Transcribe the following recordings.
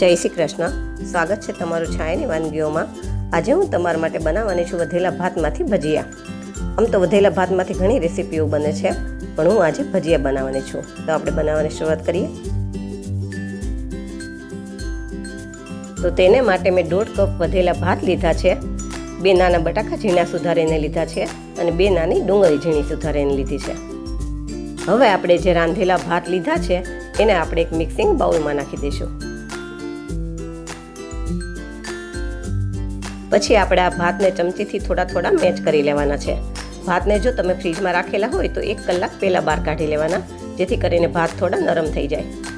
જય શ્રી કૃષ્ણ. સ્વાગત છે તમારું છાયાની વાનગીઓમાં. આજે હું તમારા માટે બનાવવાની છું વધેલા ભાતમાંથી ભજીયા. આમ તો વધેલા ભાતમાંથી ઘણી રેસીપીઓ બને છે, પણ હું આજે ભજીયા બનાવવાની છું. તો આપણે બનાવવાની શરૂઆત કરીએ. તો તેને માટે મેં દોઢ કપ વધેલા ભાત લીધા છે. બે નાના બટાકા ઝીણા સુધારીને લીધા છે અને બે નાની ડુંગળી ઝીણી સુધારીને લીધી છે. હવે આપણે જે રાંધેલા ભાત લીધા છે, એને આપણે એક મિક્સિંગ બાઉલમાં નાખી દઈશું. પછી આપણે આ ભાતને ચમચીથી થોડા થોડા મેચ કરી લેવાના છે. ભાતને જો તમે ફ્રીજમાં રાખેલા હોય તો એક કલાક પહેલાં બહાર કાઢી લેવાના, જેથી કરીને ભાત થોડા નરમ થઈ જાય.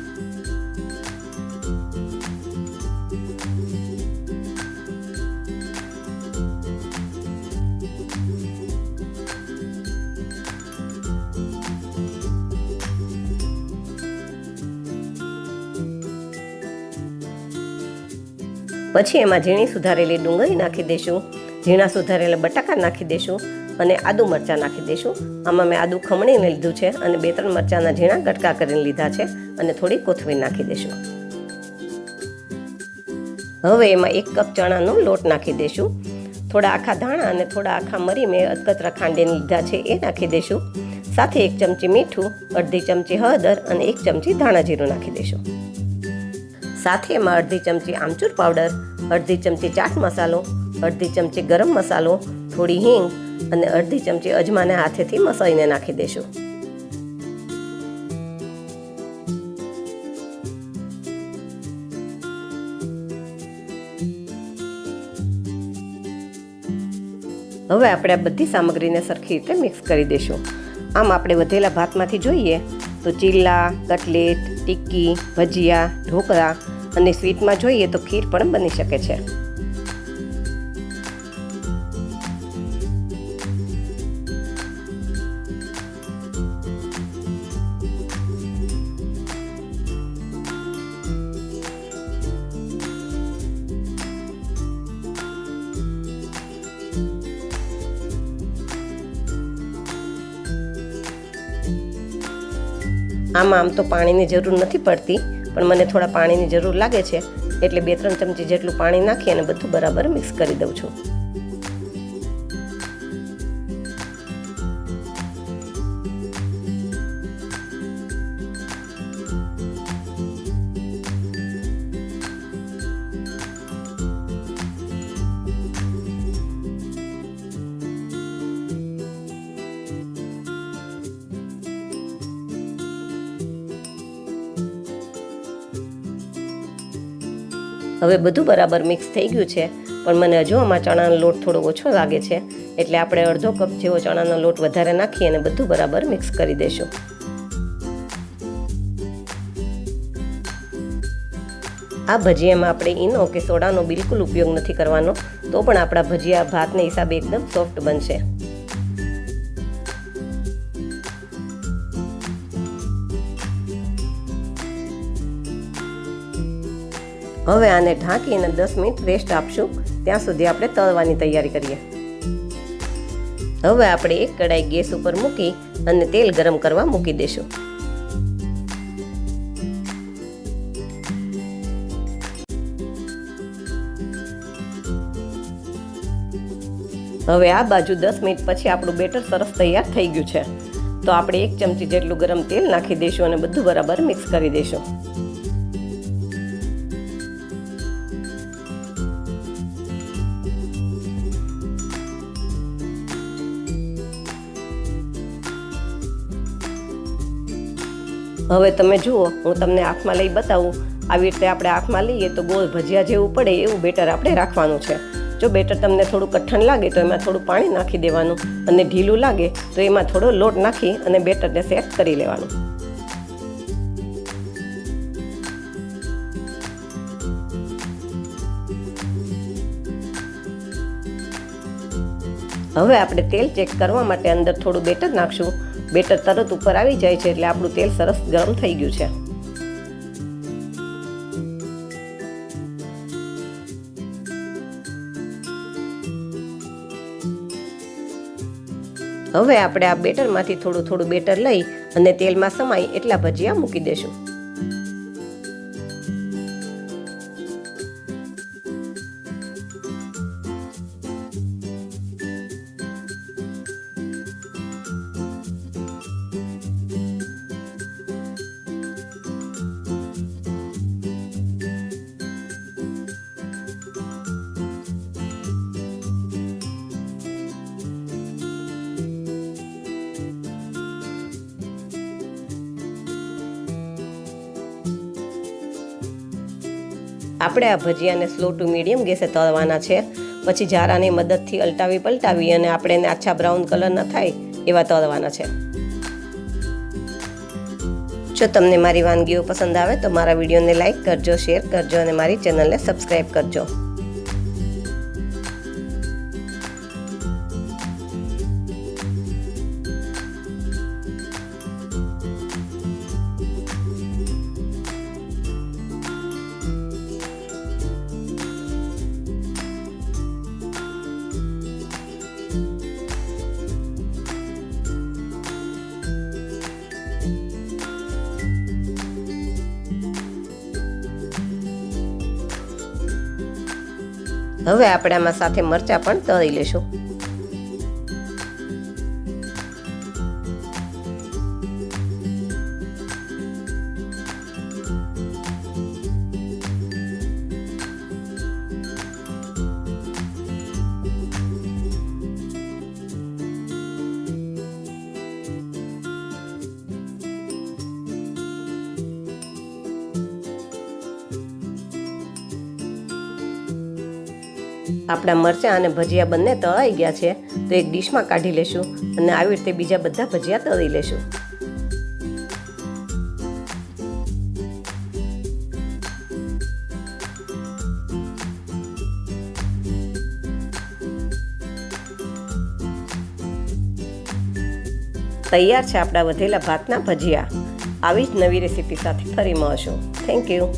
પછી એમાં ઝીણી સુધારેલી ડુંગળી નાખી દઈશું ઝીણા સુધારેલા બટાકા નાખી દઈશું અને આદુ મરચાં નાખી દઈશું આમાં મેં આદુ ખમણીને લીધું છે અને બે ત્રણ મરચાંના ઝીણા ગટકા કરીને લીધા છે અને થોડી કોથમીર નાખી દઈશું હવે એમાં એક કપ ચણાનો લોટ નાખી દઈશું થોડા આખા ધાણા અને થોડા આખા મરી મેં અધકતરા ખાંડીને લીધા છે એ નાખી દઈશું સાથે એક ચમચી મીઠું, અડધી ચમચી હળદર અને એક ચમચી ધાણા જીરું નાખી દઈશું સાથે એમાં અડધી ચમચી આમચૂર પાવડર અડધી ચમચી ચાટ મસાલો, અડધી ચમચી ગરમ મસાલો, થોડી હિંગ અને અડધી ચમચી અજમાને હાથેથી મસાઈને નાખી દેશું. હવે આપણે આ બધી સામગ્રીને સરખી રીતે મિક્સ કરી દઈશું આમ આપણે વધેલા ભાતમાંથી જોઈએ તો ચીલા, કટલેટ, ટિક્કી, ભજીયા, ઢોકળા અને સ્વીટમાં જોઈએ તો ખીર પણ બની શકે છે. આમાં આમ તો પાણીની જરૂર નથી પડતી. પણ મને થોડા પાણીની જરૂર લાગે છે, એટલે બે ત્રણ ચમચી જેટલું પાણી નાખી અને બધું બરાબર મિક્સ કરી દઉં છું. હવે બધું બરાબર મિક્સ થઈ ગયું છે. પણ મને હજુ આમાં ચણાનો લોટ થોડો ઓછો લાગે છે, એટલે આપણે અડધો કપ જેવો ચણાનો લોટ વધારે નાખી અને બધું બરાબર મિક્સ કરી દઈશું આ ભજીયામાં આપણે ઈનો કે સોડાનો બિલકુલ ઉપયોગ નથી કરવાનો, તો પણ આપણા ભજીયા ભાતને હિસાબે એકદમ સોફ્ટ બનશે. હવે આને ઢાંકીને દસ મિનિટ રેસ્ટ આપશું. ત્યાં સુધી આપણે તળવાની તૈયારી કરીએ. હવે આપણે એક કડાઈ ગેસ ઉપર મૂકી અને તેલ ગરમ કરવા મૂકી દઈશું. હવે આ બાજુ દસ મિનિટ પછી આપણું બેટર સરસ તૈયાર થઈ ગયું છે. તો આપણે એક ચમચી જેટલું ગરમ તેલ નાખી દઈશું અને બધું બરાબર મિક્સ કરી દઈશું. હવે તમે જુઓ, હું તમને આંખમાં લઈ બતાવું. આવી રીતે આપણે આંખમાં લઈએ તો ગોળ ભજીયા જેવું પડે, એવું બેટર આપણે રાખવાનું છે. જો બેટર તમને થોડું કઠણ લાગે તો એમાં થોડું પાણી નાખી દેવાનું અને ઢીલું લાગે તો એમાં થોડો લોટ નાખી અને બેટરને સેટ કરી લેવાનું. હવે આપણે તેલ ચેક કરવા માટે અંદર થોડું બેટર નાખશું. બેટર તરત ઉપર આવી જાય છે એટલે આપણું તેલ સરસ ગરમ થઈ ગયું છે. હવે આપણે આ બેટરમાંથી થોડું થોડું બેટર લઈ અને તેલમાં સમાય એટલા ભજીયા મૂકી દેશું. આપણે આ ભજીયાને સ્લો ટુ મીડિયમ ગેસે તળવાના છે. પછી જારાની મદદથી અલટાવી પલટાવી અને આપણે એને આછા બ્રાઉન કલર ન થાય એવા તળવાના છે. જો તમને મારી વાનગીઓ પસંદ આવે તો મારા વિડીયોને લાઇક કરજો શેર કરજો અને મારી ચેનલને સબસ્ક્રાઈબ કરજો. હવે આપણે આમાં સાથે મરચાં પણ તળી લેશું. આપણા મરચાં અને ભજીયા બંને તળાઈ ગયા છે, તો એક ડીશમાં કાઢી લેશું અને આવી રીતે બીજા બધા ભજીયા તળી લેશું. તૈયાર છે આપણા વધેલા ભાતના ભજીયા. આવી જ નવી રેસીપી સાથે ફરી મળશું. Thank you